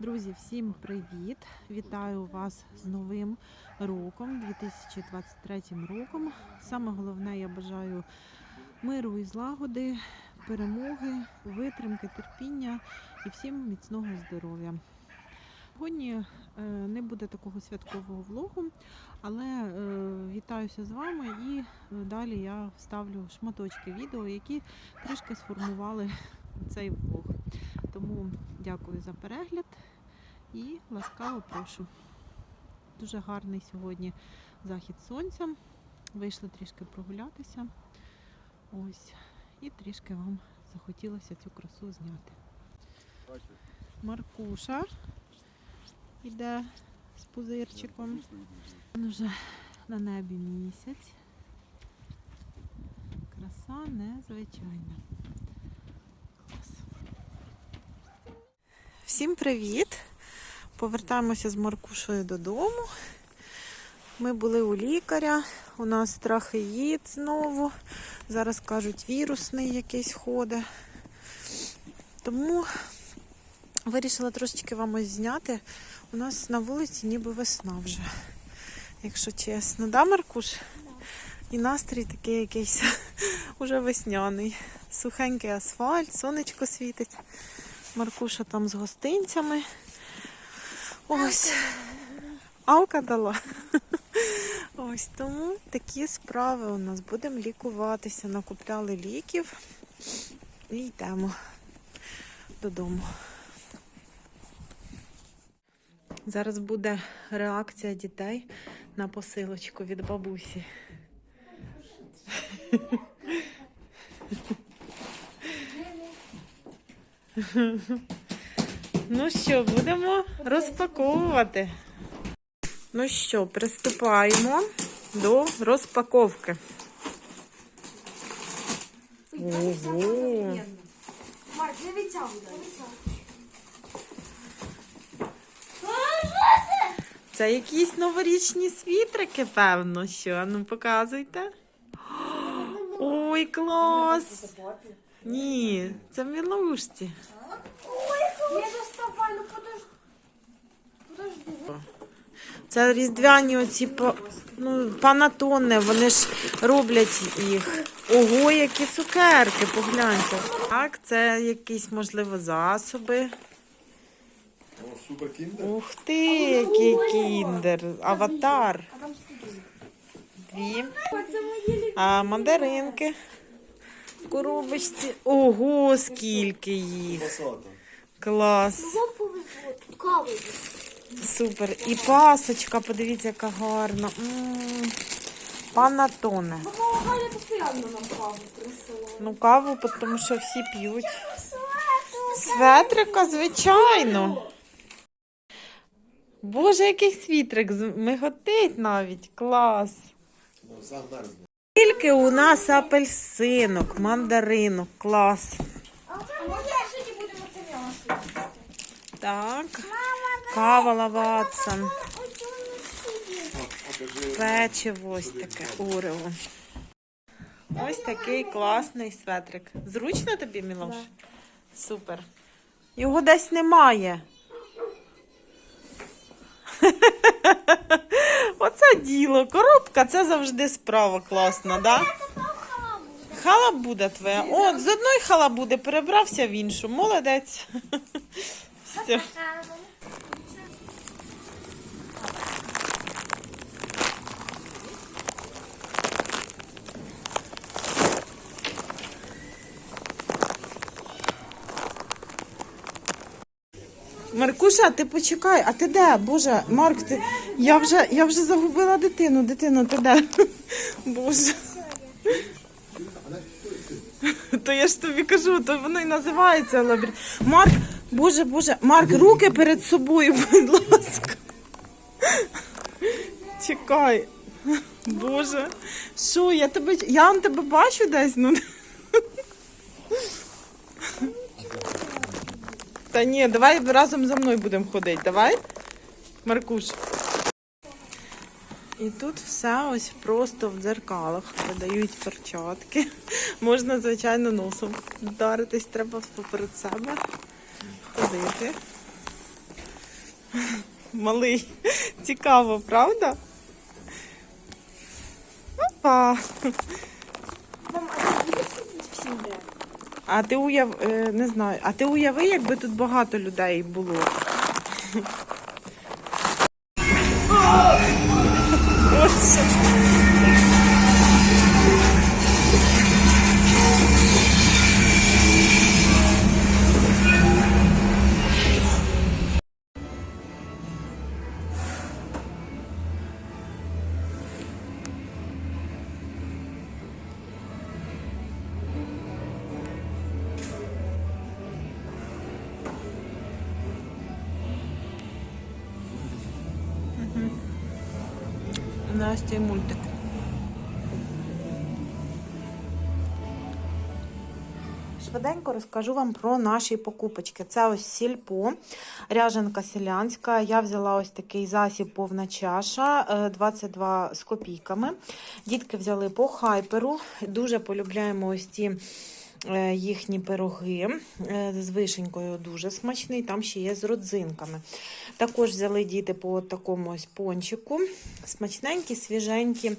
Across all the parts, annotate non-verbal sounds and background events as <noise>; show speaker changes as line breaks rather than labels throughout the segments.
Друзі, всім привіт! Вітаю вас з новим роком, 2023 роком. Саме головне, я бажаю миру і злагоди, перемоги, витримки, терпіння і всім міцного здоров'я. Сьогодні е, не буде такого святкового влогу, але е, вітаюся з вами і е, далі я вставлю шматочки відео, які трішки сформували цей влог. Тому дякую за перегляд і ласкаво прошу. Дуже гарний сьогодні захід сонця. Вийшли трішки прогулятися. Ось. І трішки вам захотілося цю красу зняти. Маркуша йде з пузирчиком. Він вже на небі місяць. Краса незвичайна. Всім привіт! Повертаємося з Маркушою додому. Ми були у лікаря, у нас трахеїд знову. Зараз кажуть, вірусний якийсь ходить. Тому вирішила трошечки вам ось зняти. У нас на вулиці ніби весна вже, якщо чесно. Да, Маркуш? І настрій такий якийсь <laughs> уже весняний. Сухенький асфальт, сонечко світить. Маркуша там з гостинцями. Ось. Алка дала. <laughs> Ось тому такі справи у нас. Будемо лікуватися. Накупляли ліків і йдемо додому. Зараз буде реакція дітей на посилочку від бабусі. <laughs> Ну що, будемо розпаковувати. Ну що, приступаємо до розпаковки. Ого. Це якісь новорічні світрики, певно, що. Ну, показуйте. <gasps> Ой, клас! Ні, це мілушці.
Не доставай, ну подожди. Подожди.
Це різдвяні оці па- ну, панатони, вони ж роблять їх. Ого, які цукерки, погляньте. Так, це якісь, можливо, засоби.
О, супер кіндер.
Ух ти, який кіндер. Аватар.
А там?
Дві. А мандаринки. В коробочці. Ого, скільки їх. Клас.
Вам.
Супер. І пасочка, подивіться, яка гарна. Панатоне.
Галя постійно нам каву присилає.
Ну, каву, тому що всі п'ють. Светрика, звичайно. Боже, який світрик миготить навіть. Клас.
Ну.
Скільки у нас апельсинок, мандаринок, клас. Так. Кава лаватсан. Печиво ось таке Орео. Ось такий класний светрик. Зручно тобі, Мілош? Супер. Його десь немає. <laughs> Оце діло. Коробка це завжди справа класна, да? Халабуда твоя. От, з одної халабуди перебрався в іншу. Молодець. <laughs> Все. Маркуша, ти почекай, а ти де? Боже, Марк, ти... я, вже, я вже загубила дитину. Дитино, ти де? <laughs> Боже. <laughs> То я ж тобі кажу, то воно і називається лабіринт. Марк, боже, боже, Марк, руки перед собою, <laughs> будь ласка. Чекай. Боже. Що, я тебе. Я тебе бачу десь, ну. Та ні, давай разом за мною будемо ходити. Давай. Маркуш. І тут все ось просто в дзеркалах продають перчатки. Можна, звичайно, носом вдаритись, треба поперед себе ходити. Малий. Цікаво, правда? Опа.
Мам, а ти будеш сидіти всім де?
А ти уяв... е, не знаю, а ти уяви, якби тут багато людей було. Ось. Настя і мультик. Швиденько розкажу вам про наші покупочки. Це ось сільпо, ряженка селянська. Я взяла ось такий засіб повна чаша, е, 22 з копійками. Дітки взяли по хайперу. Дуже полюбляємо ось ці е, їхні пироги е, з вишенькою дуже смачний. Там ще є з родзинками. Також взяли діти по такому ось пончику. Смачненькі, свіженькі.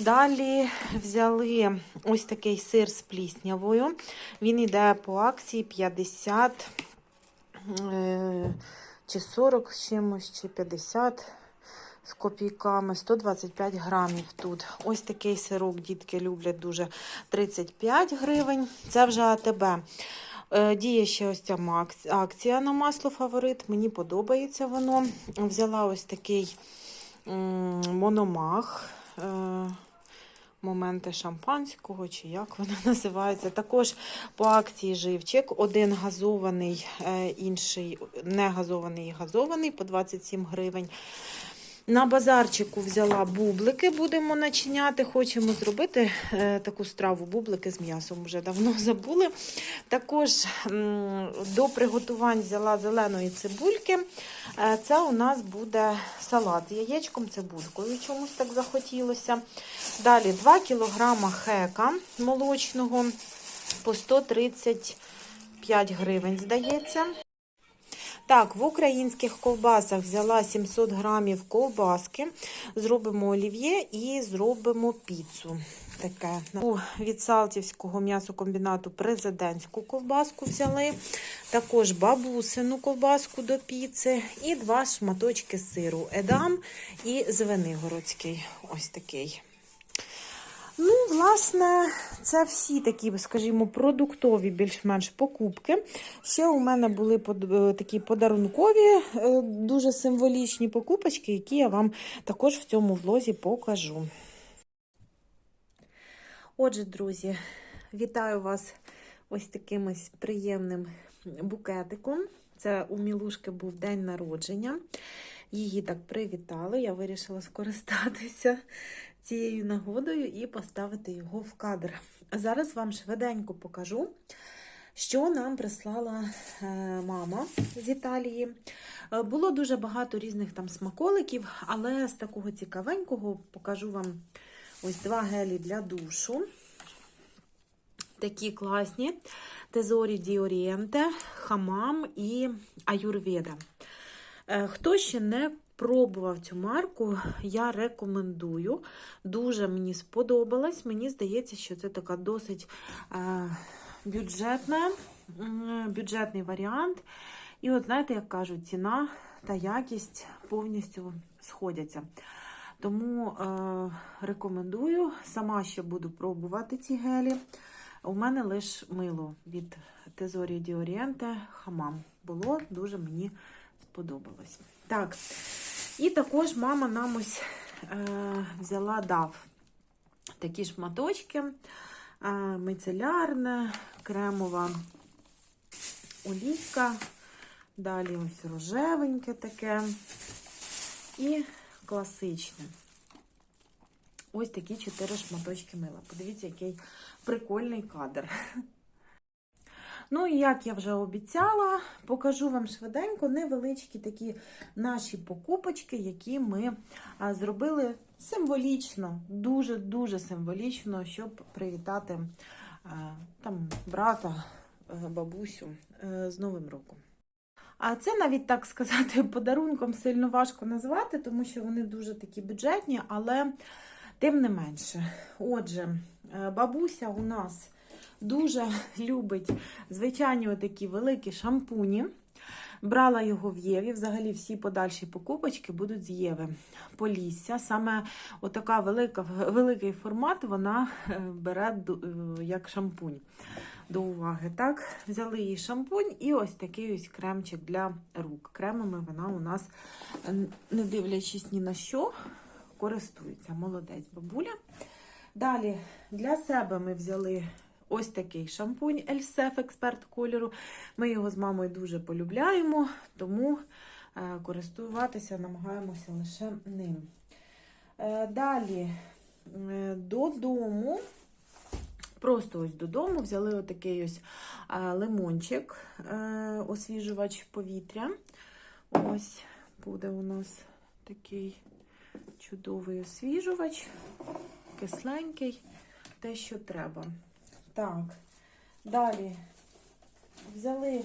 Далі взяли ось такий сир з пліснявою. Він йде по акції 50 е, чи 40 чимось, чи 50 з копійками, 125 грамів тут. Ось такий сирок дітки люблять дуже 35 гривень. Це вже АТБ. Е, Діє ще ось ця акція на масло фаворит. Мені подобається воно. Взяла ось такий мономах. е, Моменти шампанського, чи як воно <laughs> називається. Також по акції живчик. Один газований, е, інший не газований і газований по 27 гривень. На базарчику взяла бублики, будемо начиняти. Хочемо зробити е, таку страву бублики з м'ясом. Вже давно <laughs> забули. Також до приготувань взяла зеленої цибульки. Е, це у нас буде салат з яєчком, цибулькою. Чомусь так захотілося. Далі 2 кг хека молочного по 135 гривень, здається. Так, в українських ковбасах взяла 700 грамів ковбаски. Зробимо олів'є і зробимо піцу. Таке. Від Салтівського м'ясокомбінату президентську ковбаску взяли. Також бабусину ковбаску до піци. І два шматочки сиру. Едам і Звенигородський. Ось такий. Ну, власне, це всі такі, скажімо, продуктові більш-менш покупки. Ще у мене були е, такі подарункові, е, дуже символічні покупочки, які я вам також в цьому влозі покажу. Отже, друзі, вітаю вас ось таким приємним букетиком. Це у Мілушки був день народження. Її так привітали. Я вирішила скористатися цією нагодою і поставити його в кадр. Зараз вам швиденько покажу, що нам прислала е, мама з Італії. Е, Було дуже багато різних там смаколиків, але з такого цікавенького покажу вам ось два гелі для душу. Такі класні. Тезорі Ді Хамам і Аюрведа. Е, Хто ще не пробував цю марку, я рекомендую. Дуже мені сподобалась. Мені здається, що це така досить е, бюджетна, бюджетний варіант. І от знаєте, як кажуть, ціна та якість повністю сходяться. Тому е, рекомендую. Сама ще буду пробувати ці гелі. У мене лише мило від Тезорі Ді Орієнте Хамам. Було дуже мені сподобалось. Так, і також мама нам ось е, взяла дав такі шматочки, е, мицелярне, кремова олійка, далі ось рожевеньке таке і класичне. Ось такі чотири шматочки мила. Подивіться, який прикольний кадр. Ну і як я вже обіцяла, покажу вам швиденько невеличкі такі наші покупочки, які ми зробили символічно, дуже-дуже символічно, щоб привітати там брата, е, бабусю е, з Новим роком. А це навіть так сказати, <laughs> подарунком сильно важко назвати, тому що вони дуже такі бюджетні, але тим не менше. Отже, е, бабуся у нас дуже <laughs> любить звичайні отакі великі шампуні. Брала його в Єві. Взагалі всі подальші покупочки будуть з Єви. Полісся. Саме отака велика, великий формат вона е, бере е, як шампунь до уваги. Так, взяли її шампунь і ось такий ось кремчик для рук. Кремами вона у нас, е, не дивлячись ні на що, користується. Молодець бабуля. Далі для себе ми взяли ось такий шампунь Ельсеф експерт кольору. Ми його з мамою дуже полюбляємо, тому е, користуватися намагаємося лише ним. Е, Далі е, додому. Просто ось додому взяли отакий ось лимончик, освіжувач повітря. Ось буде у нас такий чудовий освіжувач, кисленький, те, що треба. Так, далі взяли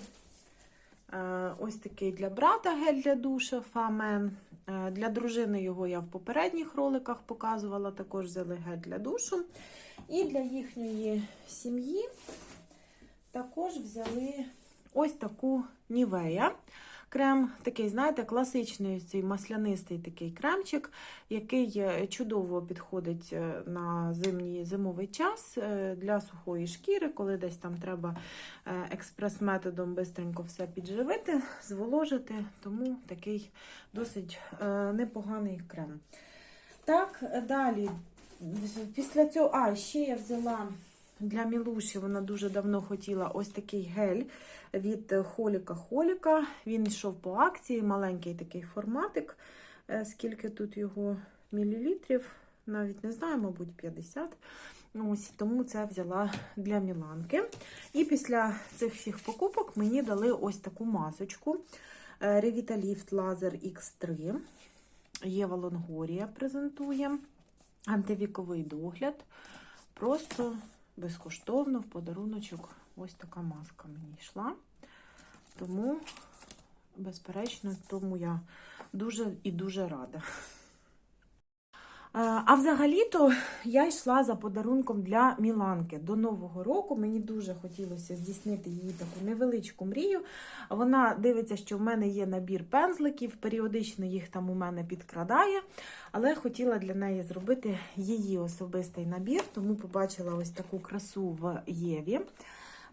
е, ось такий для брата гель для душа Фамен. Е, Для дружини його я в попередніх роликах показувала. Також взяли гель для душу. І для їхньої сім'ї також взяли ось таку нівея. Крем такий, знаєте, класичний цей маслянистий такий кремчик, який е, чудово підходить е, на зимній зимовий час е, для сухої шкіри, коли десь там треба експрес-методом бистренько все підживити, зволожити. Тому такий досить непоганий крем. Так, далі. Після цього, а ще я взяла для Мілуші, вона дуже давно хотіла ось такий гель від Холіка Холіка. Він йшов по акції, маленький такий форматик. Е, Скільки тут його мілілітрів? Навіть не знаю, мабуть, 50. Ось тому це взяла для Міланки. І після цих всіх покупок мені дали ось таку масочку е, Revitalift Laser X3. Єва Лонгорія презентує. Антивіковий догляд. Просто безкоштовно в подаруночок ось така маска мені йшла. Тому, безперечно, тому я дуже і дуже рада. А взагалі-то я йшла за подарунком для Міланки до Нового року. Мені дуже хотілося здійснити її таку невеличку мрію. Вона дивиться, що в мене є набір пензликів, періодично їх там у мене підкрадає. Але хотіла для неї зробити її особистий набір, тому побачила ось таку красу в Єві.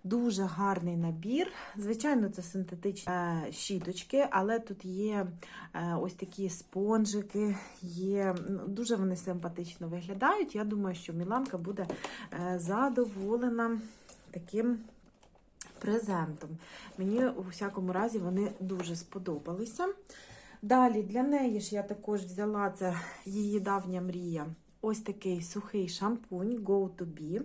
Дуже гарний набір. Звичайно, це синтетичні е, щіточки, але тут є е, ось такі спонжики, є ну, дуже вони симпатично виглядають. Я думаю, що Міланка буде е, задоволена таким презентом. Мені у всякому разі вони дуже сподобалися. Далі для неї ж я також взяла це її давня мрія. Ось такий сухий шампунь Go to Be.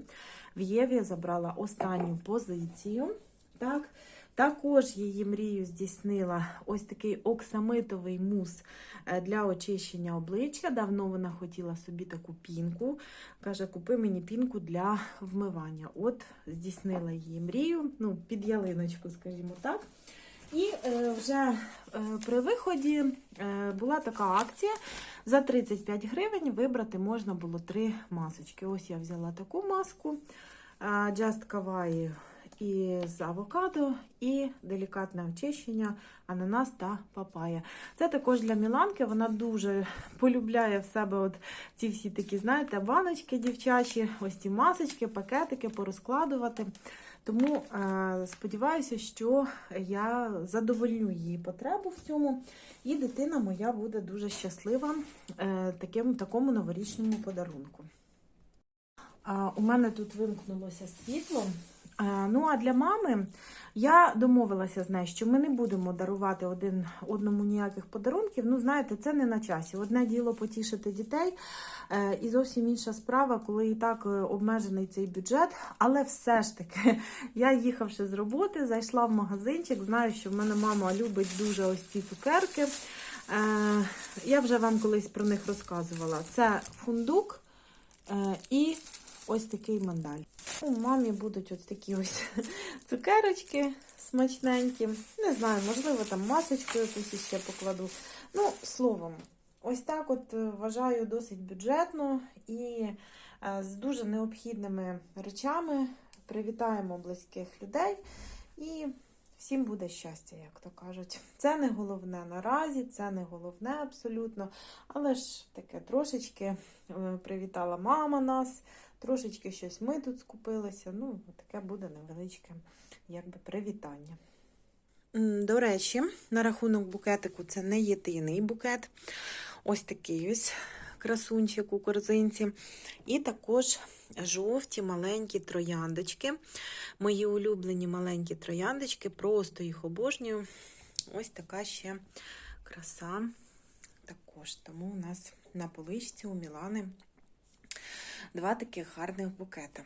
В Єві забрала останню позицію. Так. Також її мрію здійснила ось такий оксамитовий мус е, для очищення обличчя. Давно вона хотіла собі таку пінку. Каже, купи мені пінку для вмивання. От здійснила її мрію, ну, під ялиночку, скажімо так. І е, вже е, при виході е, була така акція. За 35 гривень вибрати можна було три масочки. Ось я взяла таку маску Just Kawaii із авокадо і делікатне очищення ананас та папая. Це також для Міланки. Вона дуже полюбляє в себе от ці всі такі, знаєте, баночки дівчачі, ось ці масочки, пакетики порозкладувати. Тому е, сподіваюся, що я задовольню її потребу в цьому, і дитина моя буде дуже щаслива е, таким, такому новорічному подарунку. У мене тут вимкнулося світло. Ну, а для мами я домовилася з нею, що ми не будемо дарувати один одному ніяких подарунків. Ну, знаєте, це не на часі. Одне діло потішити дітей, е, і зовсім інша справа, коли і так е, обмежений цей бюджет. Але все ж таки, <laughs> я їхавши з роботи, зайшла в магазинчик. Знаю, що в мене мама любить дуже ось ці цукерки. Е, я вже вам колись про них розказувала. Це фундук і ось такий мандаль. У мамі будуть ось такі ось <laughs> цукерочки смачненькі. Не знаю, можливо, там масочку якусь ще покладу. Ну, словом, ось так от е, вважаю досить бюджетно і е, з дуже необхідними речами. Привітаємо близьких людей і всім буде щастя, як то кажуть. Це не головне наразі, це не головне абсолютно. Але ж таке трошечки е, привітала мама нас, трошечки щось ми тут скупилися. Ну, таке буде невеличке якби привітання. До речі, на рахунок букетику це не єдиний букет. Ось такий ось красунчик у корзинці. І також жовті маленькі трояндочки. Мої улюблені маленькі трояндочки, просто їх обожнюю. Ось така ще краса. Також тому у нас на поличці у Мілани два таких гарних букета.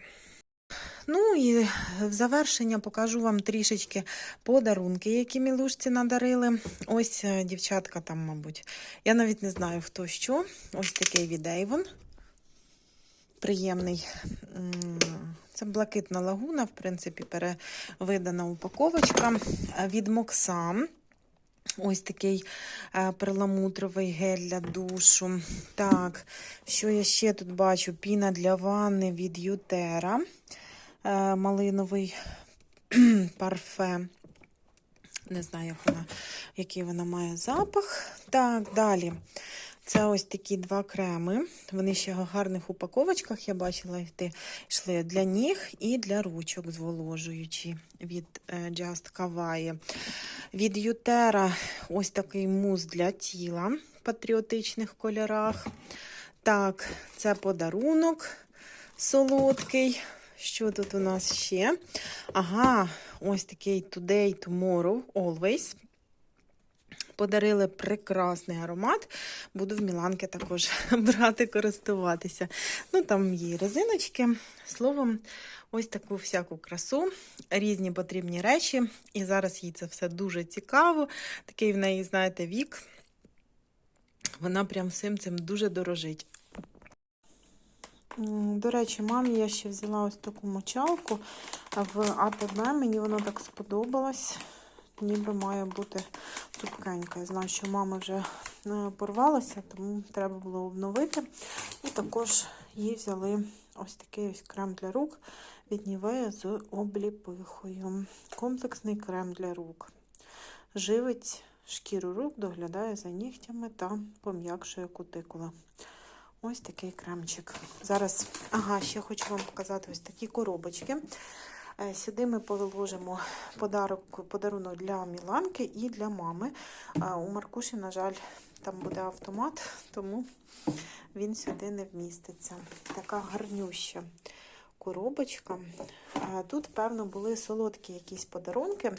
Ну і в завершення покажу вам трішечки подарунки, які мілушці надарили. Ось е, дівчатка там, мабуть. Я навіть не знаю, хто що. Ось такий від Avon. Приємний. Це блакитна лагуна, в принципі, перевидана упаковочка. Е, Від Моксам. Ось такий е, перламутровий гель для душу. Так, що я ще тут бачу? Піна для ванни від Ютера. Е, малиновий <clears throat> парфе. Не знаю, як вона, який вона має запах. Так, далі. Це ось такі два креми. Вони ще в гарних упаковочках, я бачила, йти йшли для ніг і для ручок зволожуючі від е, Just Kawaii. Від Ютера ось такий мус для тіла в патріотичних кольорах. Так, це подарунок солодкий. Що тут у нас ще? Ага, ось такий Today, Tomorrow, Always. Подарили прекрасний аромат. Буду в Міланки також <laughs> брати, користуватися. Ну, там є резиночки. Словом, ось таку всяку красу, різні потрібні речі. І зараз їй це все дуже цікаво. Такий в неї, знаєте, вік. Вона прям всім цим дуже дорожить. До речі, мамі я ще взяла ось таку мочалку в АТБ. Мені воно так сподобалось. Ніби має бути цупкенька. Я знаю, що мама вже е, порвалася, тому треба було обновити. І також їй взяли ось такий ось крем для рук від Нівея з обліпихою. Комплексний крем для рук. Живить шкіру рук, доглядає за нігтями та пом'якшує кутикула. Ось такий кремчик. Зараз, ага, ще хочу вам показати ось такі коробочки. Е, Сюди ми положимо подарок, подарунок для Міланки і для мами. Е, У Маркуші, на жаль, там буде автомат, тому він сюди не вміститься. Така гарнюща коробочка. Е, Тут, певно, були солодкі якісь подарунки.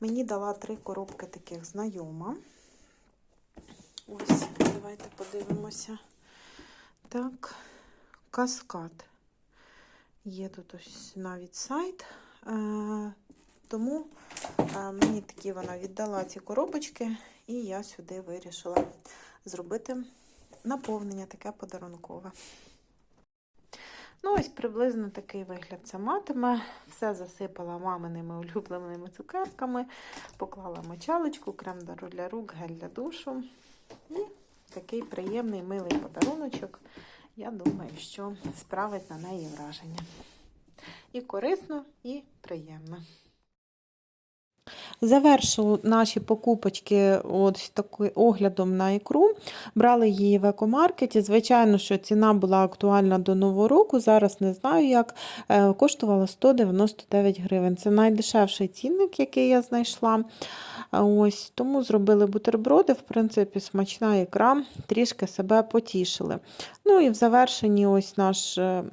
Мені дала три коробки таких знайома. Ось, давайте подивимося. Так, каскад. Є тут ось навіть сайт. Е, тому е, мені такі вона віддала ці коробочки, і я сюди вирішила зробити наповнення таке подарункове. Ну, ось приблизно такий вигляд це матиме. Все засипала маминими улюбленими цукерками, поклала мочалочку, крем для рук, гель для душу. І такий приємний, милий подаруночок. Я думаю, що справить на неї враження. І корисно, і приємно. Завершили наші покупочки ось таким оглядом на ікру. Брали її в екомаркеті. Звичайно, що ціна була актуальна до Нового року. Зараз не знаю, як Е, коштувала 199 гривень. Це найдешевший цінник, який я знайшла. Ось Тому зробили бутерброди, в принципі, смачна ікра, трішки себе потішили. Ну і в завершенні ось наш е,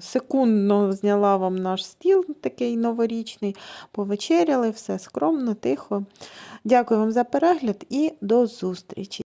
секундно зняла вам наш стіл, такий новорічний. Повечеряли, все скромно, тихо. Дякую вам за перегляд і до зустрічі!